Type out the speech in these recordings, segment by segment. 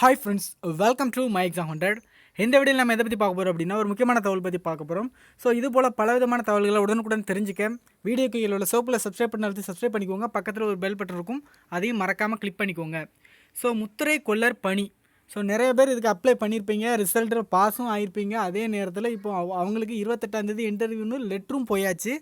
Hi friends welcome to my exam hundred இந்த வீடியோவில் நம்ம எதை பற்றி பார்க்க போகிறோம் அப்படின்னா ஒரு முக்கியமான தகவல் பற்றி பார்க்க போகிறோம் ஸோ இது போல் பல விதமான தகவல்களை உடனுக்குடன் தெரிஞ்சுக்க வீடியோ கீழே உள்ள சோப்பில் சப்ஸ்கிரைப் பண்ணி சப்ஸ்கிரைப் பண்ணிக்கோங்க. பக்கத்தில் ஒரு பெல் பட்டன் இருக்கும். அதையும் மறக்காமல் கிளிக் பண்ணிக்கோங்க. ஸோ முத்திரை கொல்லர் பணி ஸோ நிறைய பேர் இதுக்கு அப்ளை பண்ணியிருப்பீங்க ரிசல்ட்டு பாஸும் ஆயிருப்பீங்க. அதே நேரத்தில் இப்போ அவ- அவங்களுக்கு இருபத்தெட்டாந்தேதி இன்டர்வியூன்னு லெட்டரும் போயாச்சு.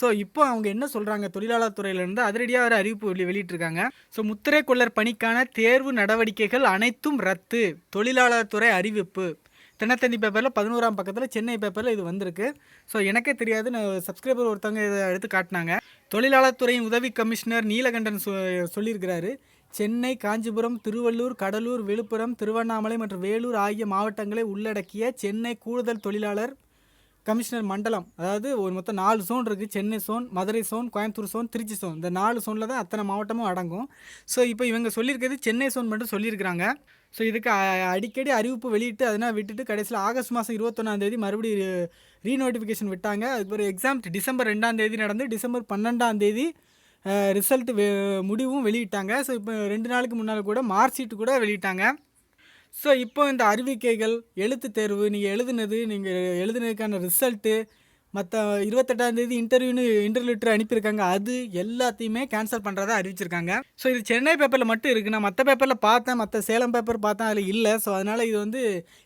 ஸோ இப்போ அவங்க என்ன சொல்கிறாங்க தொழிலாளர் துறையிலேருந்து அதிரடியாக ஒரு அறிவிப்பு வெளி வெளியிட்டிருக்காங்க. ஸோ முத்திரை கொள்ளர் பணிக்கான தேர்வு நடவடிக்கைகள் அனைத்தும் ரத்து. தொழிலாளர் துறை அறிவிப்பு. தினத்தந்தி பேப்பரில் பதினோராம் பக்கத்தில் சென்னை பேப்பரில் இது வந்திருக்கு. ஸோ எனக்கே தெரியாது. நான் சப்ஸ்கிரைபர் ஒருத்தவங்க இதை எடுத்து காட்டினாங்க. தொழிலாளர் துறையின் உதவி கமிஷனர் நீலகண்டன் சொ சொல்லியிருக்கிறாரு. சென்னை காஞ்சிபுரம் திருவள்ளூர் கடலூர் விழுப்புரம் திருவண்ணாமலை மற்றும் வேலூர் ஆகிய மாவட்டங்களை உள்ளடக்கிய சென்னை கூடுதல் தொழிலாளர் கமிஷனர் மண்டலம். அதாவது ஒரு மொத்தம் நாலு சோன் இருக்குது Chennai zone Madurai zone Coimbatore zone Trichy zone இந்த நாலு சோனில் தான் அத்தனை மாவட்டமும் அடங்கும். ஸோ இப்போ இவங்க சொல்லியிருக்கிறது சென்னை சோன் மட்டும் சொல்லியிருக்கிறாங்க. ஸோ இதுக்கு அடிக்கடி அறிவிப்பு வெளியிட்டு அதனால் விட்டுட்டு கடைசியில் ஆகஸ்ட் மாதம் இருபத்தொன்னாந்தேதி மறுபடியும் ரீநோட்டிஃபிகேஷன் விட்டாங்க. அதுக்கு ஒரு எக்ஸாம் டிசம்பர் ரெண்டாம் தேதி நடந்து டிசம்பர் பன்னெண்டாம் தேதி ரிசல்ட் முடிவும் வெளியிட்டாங்க. ஸோ இப்போ ரெண்டு நாளுக்கு முன்னால் கூட மார்க் ஷீட் கூட வெளியிட்டாங்க. ஸோ இப்போ இந்த அறிவிக்கைகள் எழுத்து தேர்வு நீங்கள் எழுதுனது நீங்கள் எழுதுனதுக்கான ரிசல்ட்டு மற்ற இருபத்தெட்டாந்தேதி இன்டர்வியூன்னு இன்டர்வியூ லெட்டர் அனுப்பியிருக்காங்க. அது எல்லாத்தையுமே கேன்சல் பண்ணுறதா அறிவிச்சிருக்காங்க. ஸோ இது சென்னை பேப்பரில் மட்டும் இருக்குது நான் மற்ற பேப்பரில் பார்த்தேன். மற்ற சேலம் பேப்பர் பார்த்தேன். அதில் இல்லை. ஸோ அதனால் இது வந்து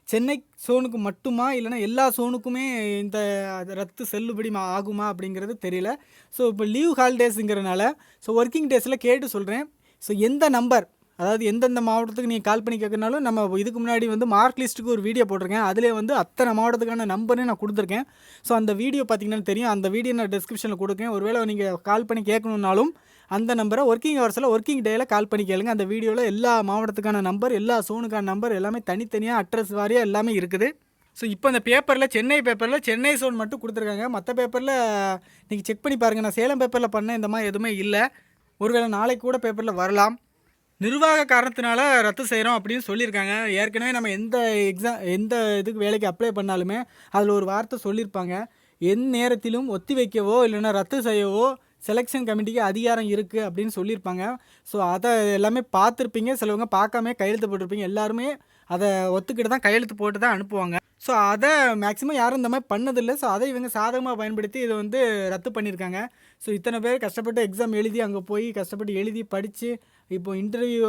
சென்னை சோனுக்கு மட்டுமா? இல்லைன்னா எல்லா சோனுக்குமே இந்த அது ரத்து செல்லுபடி ஆகுமா அப்படிங்கிறது தெரியல. ஸோ இப்போ லீவ் ஹாலிடேஸுங்கிறனால ஸோ ஒர்க்கிங் டேஸில் கேட்டு சொல்கிறேன் ஸோ எந்த நம்பர் அதாவது எந்தெந்த மாவட்டத்துக்கு நீங்கள் கால் பண்ணி கேட்கறனாலும் நம்ம இதுக்கு முன்னாடி வந்து மார்க் லிஸ்ட்டுக்கு ஒரு வீடியோ போட்டிருக்கேன். அதிலே வந்து அத்தனை மாவட்டத்துக்கான நம்பரையும் நான் கொடுத்துருக்கேன். ஸோ அந்த வீடியோ பார்த்தீங்கன்னா தெரியும். அந்த வீடியோ நான் டிஸ்கிரிப்ஷனில் கொடுக்கேன். ஒருவேளை நீங்கள் கால் பண்ணி கேட்கணுன்னாலும் அந்த நம்பரை ஒர்க்கிங் ஹவர்ஸில் ஒர்க்கிங் டேயில் கால் பண்ணி கேளுங்க. அந்த வீடியோவில் எல்லா மாவட்டத்துக்கான நம்பர் எல்லா சோனுக்கான நம்பர் எல்லாமே தனித்தனியாக அட்ரஸ் வாரியாக எல்லாமே இருக்குது. ஸோ இப்போ அந்த பேப்பரில் சென்னை பேப்பரில் சென்னை சோன் மட்டும் கொடுத்துருக்காங்க. மற்ற பேப்பரில் நீங்கள் செக் பண்ணி பாருங்கள் நான் சேலம் பேப்பரில் பண்ண இந்த மாதிரி எதுவுமே இல்லை. ஒருவேளை நாளைக்கு கூட பேப்பரில் வரலாம். நிர்வாக காரணத்தினால ரத்து செய்கிறோம் அப்படின்னு சொல்லியிருக்காங்க. ஏற்கனவே நம்ம எந்த எக்ஸாம் எந்த இதுக்கு வேலைக்கு அப்ளை பண்ணாலுமே அதில் ஒரு வார்த்தை சொல்லியிருப்பாங்க. எந்த நேரத்திலும் ஒத்தி வைக்கவோ இல்லைன்னா ரத்து செய்யவோ செலெக்ஷன் கமிட்டிக்கு அதிகாரம் இருக்குது அப்படின்னு சொல்லியிருப்பாங்க. ஸோ அதை எல்லாமே பார்த்துருப்பீங்க. சிலவங்க பார்க்காம கையெழுத்து போட்டிருப்பீங்க. எல்லாருமே அதை ஒத்துக்கிட்டு தான் கையெழுத்து போட்டு தான் அனுப்புவாங்க. ஸோ அதை மேக்ஸிமம் யாரும் இந்த மாதிரி பண்ணதில்லை. ஸோ அதை இவங்க சாதகமாக பயன்படுத்தி இதை வந்து ரத்து பண்ணியிருக்காங்க. ஸோ இத்தனை பேர் கஷ்டப்பட்டு எக்ஸாம் எழுதி அங்கே போய் கஷ்டப்பட்டு எழுதி படித்து இப்போ இன்டர்வியூ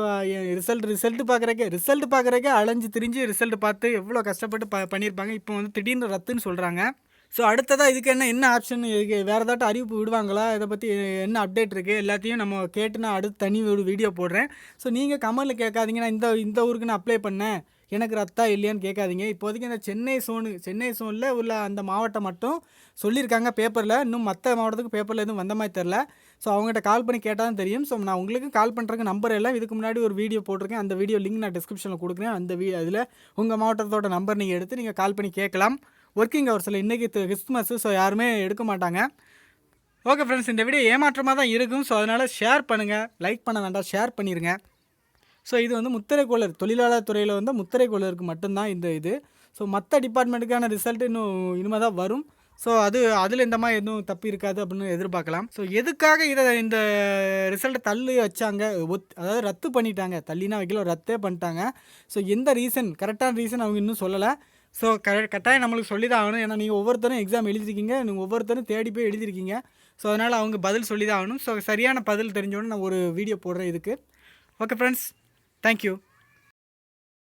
ரிசல்ட் ரிசல்ட் பார்க்குறக்கே ரிசல்ட் பார்க்குறக்கே அலைஞ்சு திரிஞ்சு ரிசல்ட் பார்த்து எவ்வளோ கஷ்டப்பட்டு ப பண்ணியிருப்பாங்க. இப்போ வந்து திடீர்னு ரத்துன்னு சொல்கிறாங்க ஸோ அடுத்ததாக இதுக்கு என்ன என்ன ஆப்ஷன் இதுக்கு வேறு ஏதாட்டும் அறிவிப்பு விடுவாங்களா? இதை பற்றி என்ன அப்டேட் இருக்குது எல்லாத்தையும் நம்ம கேட்டு நான் அடுத்து தனி ஒரு வீடியோ போடுறேன். ஸோ நீங்கள் கமலில் கேட்காதீங்க. நான் இந்த இந்த ஊருக்கு நான் அப்ளை பண்ணேன். எனக்கு ரத்தா இல்லையான்னு கேட்காதீங்க. இப்போதைக்கு இந்த சென்னை சோனு சென்னை சோனில் உள்ள அந்த மாவட்டம் மட்டும் சொல்லியிருக்காங்க பேப்பரில் இன்னும் மற்ற மாவட்டத்துக்கு பேப்பரில் எதுவும் வந்த மாதிரி தெரில ஸோ அவங்ககிட்ட கால் பண்ணி கேட்டால் தான் தெரியும். ஸோ நான் உங்களுக்கு கால் பண்ணுறதுக்கு நம்பர் எல்லாம் இதுக்கு முன்னாடி ஒரு வீடியோ போட்டிருக்கேன். அந்த வீடியோ லிங்க் நான் டிஸ்கிரிப்ஷனில் கொடுக்குறேன். அந்த வீ அதில் உங்கள் மாவட்டத்தோட நம்பர் நீங்கள் எடுத்து நீங்கள் கால் பண்ணி கேட்கலாம். ஒர்க்கிங் ஹவர்ஸில் இன்றைக்கி கிறிஸ்மஸ் ஸோ யாருமே எடுக்க மாட்டாங்க. ஓகே ஃப்ரெண்ட்ஸ் இந்த வீடியோ ஏமாற்றமாக தான் இருக்கும். ஸோ அதனால் ஷேர் பண்ணுங்கள் லைக் பண்ண வேண்டாம் ஷேர் பண்ணிடுங்க ஸோ இது வந்து முத்திரை கோளர் தொழிலாளர் துறையில் வந்து முத்திரை கோளருக்கு மட்டும்தான் இந்த இது. ஸோ மற்ற டிபார்ட்மெண்ட்டுக்கான ரிசல்ட் இன்னும் இனிமேல் தான் வரும். ஸோ அது அதில் இந்த மாதிரி எதுவும் தப்பு இருக்காது அப்படின்னு எதிர்பார்க்கலாம். ஸோ எதுக்காக இதை இந்த ரிசல்ட்டை தள்ளி வச்சாங்க? ஒத் அதாவது ரத்து பண்ணிட்டாங்க. தள்ளினா வைக்கல ரத்தே பண்ணிட்டாங்க. ஸோ எந்த ரீசன் கரெக்டான ரீசன் அவங்க இன்னும் சொல்லலை. ஸோ க கட்டாயம் நம்மளுக்கு சொல்லி தான் ஆகணும். ஏன்னா நீங்கள் ஒவ்வொருத்தரும் எக்ஸாம் எழுதிருக்கீங்க நீங்கள் ஒவ்வொருத்தரும் தேடி போய் எழுதிருக்கீங்க ஸோ அதனால் அவங்க பதில் சொல்லி தான் ஆகணும். ஸோ சரியான பதில் தெரிஞ்சோன்னு நான் ஒரு வீடியோ போடுறேன் இதுக்கு. Okay friends thank you